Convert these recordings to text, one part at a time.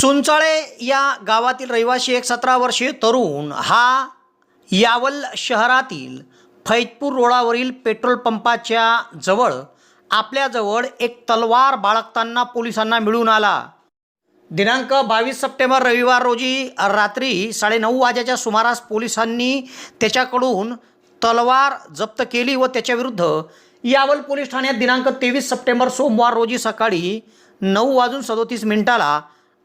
चुंचाळे या गावातील रहिवासी एक सतरा वर्षीय तरुण हा यावल शहरातील फैजपूर रोडावरील पेट्रोल पंपाच्या जवळ आपल्याजवळ एक तलवार बाळगताना पोलिसांना मिळून आला. दिनांक बावीस सप्टेंबर रविवार रोजी रात्री साडेनऊ वाजेच्या सुमारास पोलिसांनी त्याच्याकडून तलवार जप्त केली व त्याच्याविरुद्ध यावल पोलीस ठाण्यात दिनांक तेवीस सप्टेंबर सोमवार रोजी सकाळी नऊ वाजून सदोतीस मिनिटाला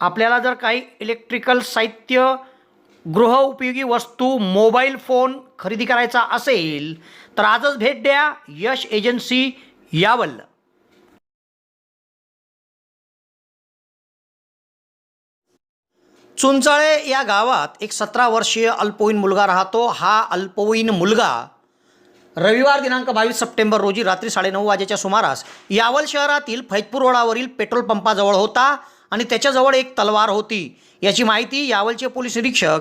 आपल्याला जर काही इलेक्ट्रिकल साहित्य गृहउपयोगी वस्तू मोबाईल फोन खरेदी करायचा असेल तर आजच भेट द्या यश एजन्सी यावल. चुंचाळे या गावात एक सतरा वर्षीय अल्पवयीन मुलगा राहतो. हा अल्पवयीन मुलगा रविवार दिनांक बावीस सप्टेंबर रोजी रात्री साडेनऊ वाजेच्या सुमारास यावल शहरातील फैजपूर रोडावरील पेट्रोल पंपाजवळ होता. आणि त्याच्याजवळ एक तलवार होती. याची माहिती यावलचे पोलीस निरीक्षक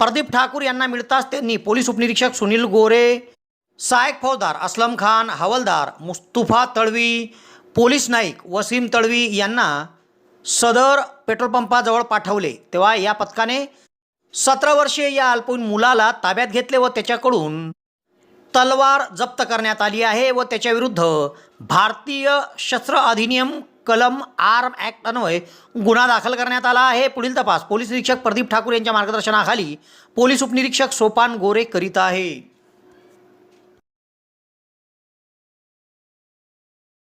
प्रदीप ठाकूर यांना मिळताच त्यांनी. पोलीस उपनिरीक्षक सुनील गोरे सहायक फौजदार असलम खान हवलदार मुस्तुफा तळवी पोलीस नाईक वसीम तळवी यांना सदर पेट्रोल पंपाजवळ पाठवले. तेव्हा या पथकाने सतरा वर्षीय या अल्पवयीन मुलाला ताब्यात घेतले व त्याच्याकडून तलवार जप्त करण्यात आली आहे व त्याच्याविरुद्ध भारतीय शस्त्र अधिनियम कलम आर्म ॲक्ट अन्वय गुन्हा दाखल करण्यात आला आहे. पुढील तपास. पोलीस निरीक्षक प्रदीप ठाकूर यांच्या मार्गदर्शनाखाली पोलीस उपनिरीक्षक सोपान गोरे करीत आहे.